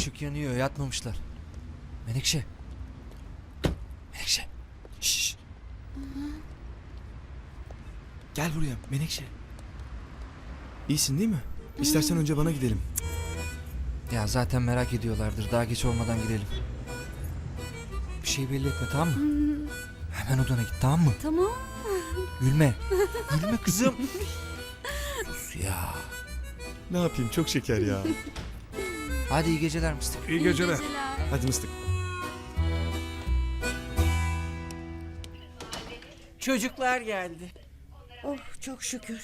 ışık yanıyor yatmamışlar. Menekşe. Menekşe. Şşş. Gel buraya Menekşe. İyisin değil mi? İstersen önce bana gidelim. Ya zaten merak ediyorlardır. Daha geç olmadan gidelim. Bir şey belli etme tamam mı? Hemen odana git tamam mı? Tamam. Gülme. Gülme kızım. Sus ya. Ne yapayım çok şeker ya. Hadi iyi geceler mıstık. İyi geceler. Hadi mıstık. Çocuklar geldi. Oh çok şükür.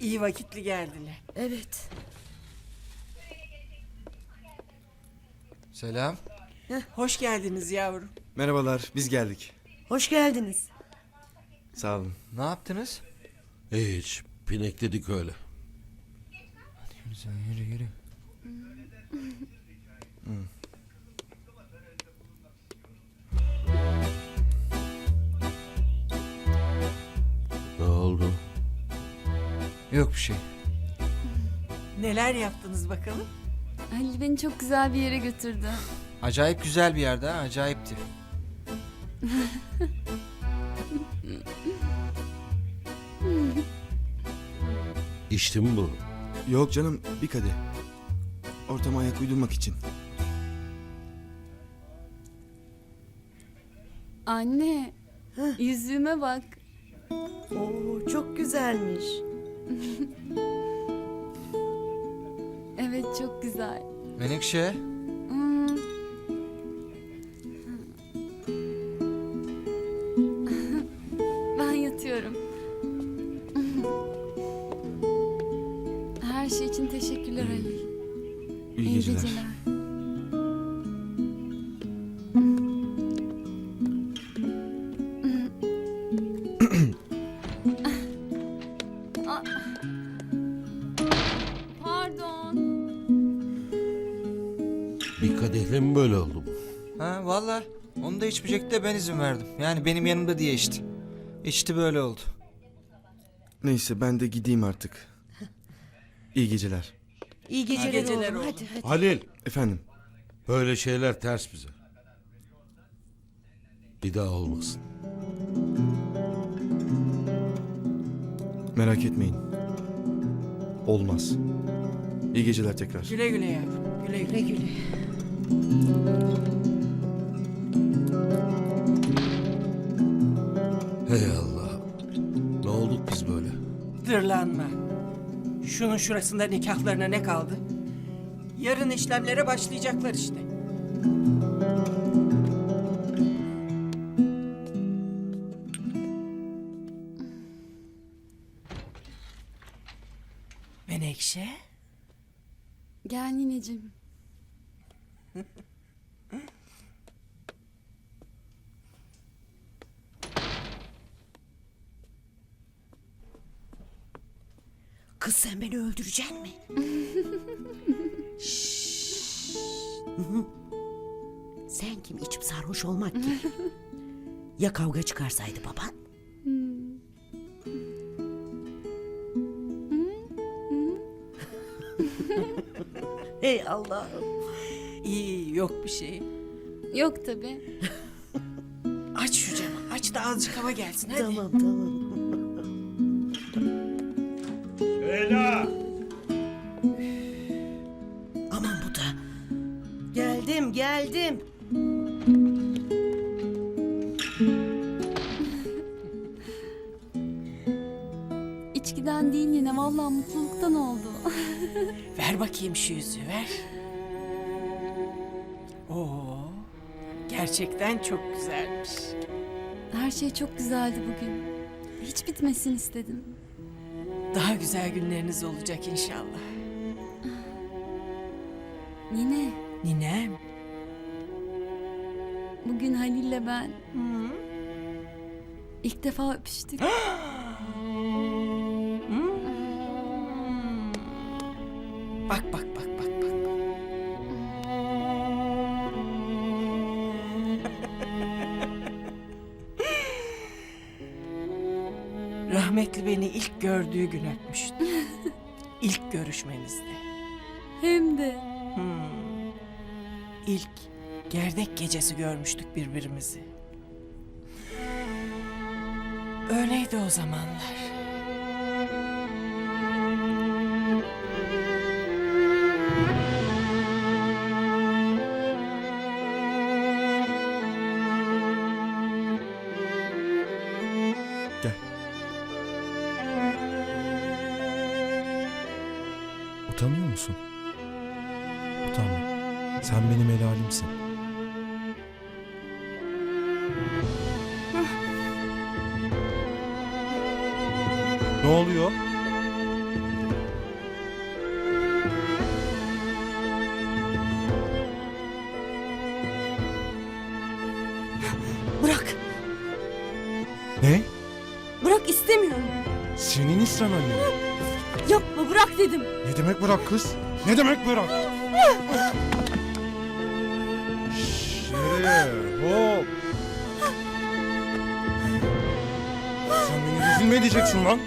İyi vakitli geldiler. Evet. Selam. Hoş geldiniz yavrum. Merhabalar biz geldik. Hoş geldiniz. Sağ olun. Ne yaptınız? Hiç. Pinekledik öyle. Yürü sen yürü yürü. Yok bir şey. Neler yaptınız bakalım? Halil beni çok güzel bir yere götürdü. Acayip güzel bir yerde ha acayipti. İçti mi bu? Yok canım bir kadeh. Ortama ayak uydurmak için. Anne. Yüzüğüme bak. Oo çok güzelmiş. Evet çok güzel. Menekşe. Valla. Onu da içmeyecekti de ben izin verdim. Yani benim yanımda diye içti. İçti böyle oldu. Neyse ben de gideyim artık. İyi geceler. İyi geceler, geceler oğlum. oğlum. Hadi hadi. Halil. Efendim Böyle şeyler ters bize. Bir daha olmasın. merak etmeyin. Olmaz. İyi geceler tekrar. Güle güle yavrum. Güle güle. Güle güle. Dırlanma. Şunun şurasında nikahlarına ne kaldı? Yarın işlemlere başlayacaklar işte. Menekşe. Gel nineciğim. Kız sen beni öldüreceksin mi? Şşş. sen kim içip sarhoş olmak ki? ya kavga çıkarsaydı baban? Hey Allah'ım. İyi yok bir şey. Yok tabi. Aç şu camı. Aç da azıcık hava gelsin hadi. Tamam tamam. Aman bu da. Geldim geldim. İçkiden değil yine vallahi mutluluktan oldu. Ver bakayım şu yüzüğü ver. Oo. Gerçekten çok güzelmiş. Her şey çok güzeldi bugün. Hiç bitmesin istedim. Daha güzel günleriniz olacak inşallah. Nine, Ninem. bugün Halil'le ben ilk defa öpüştük. ilk gördüğü gün öpmüştü. ilk görüşmemizde. Hem de Hmm. ilk gerdek gecesi görmüştük birbirimizi. Öyleydi o zamanlar. Utanıyor musun? Utanma. Sen benim helalimsin. ne oluyor? Bırak. Ne? Bırak istemiyorum. Senin istemen mi? Yapma bırak dedim. Ne demek bırak kız? Ne demek bırak? Şşş, nereye? Hop. Sen beni rezil mi edeceksin lan?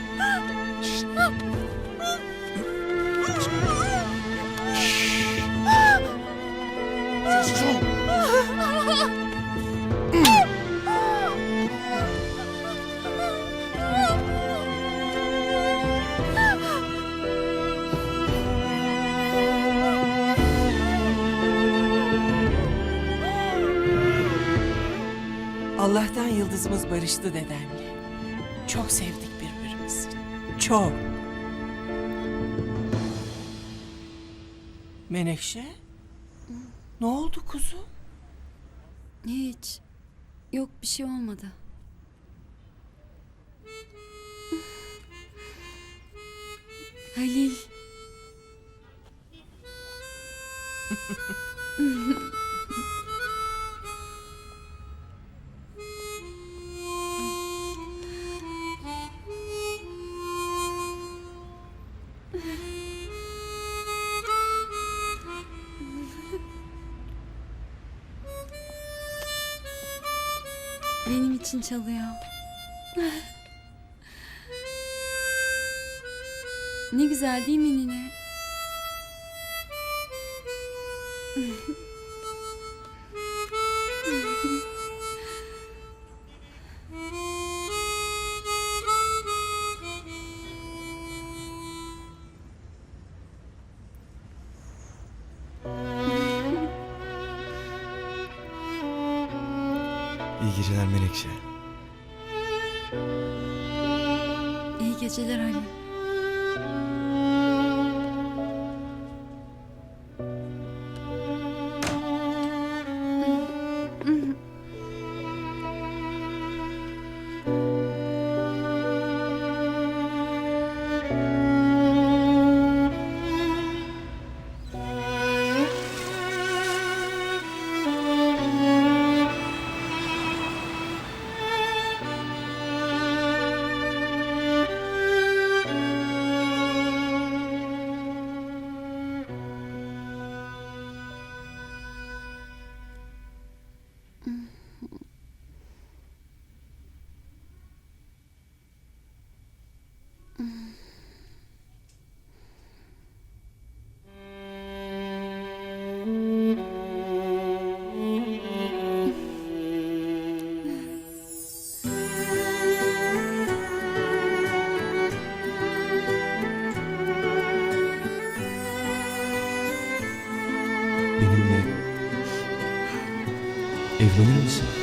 Yıldızımız barıştı dedenle. Çok sevdik birbirimizi. Çok. Menekşe? Ne oldu kuzum? Hiç. Yok bir şey olmadı. Halil. için çalıyor. Ne güzel değil mi nine? İyi geceler Menekşe. İyi geceler Halil. Luiz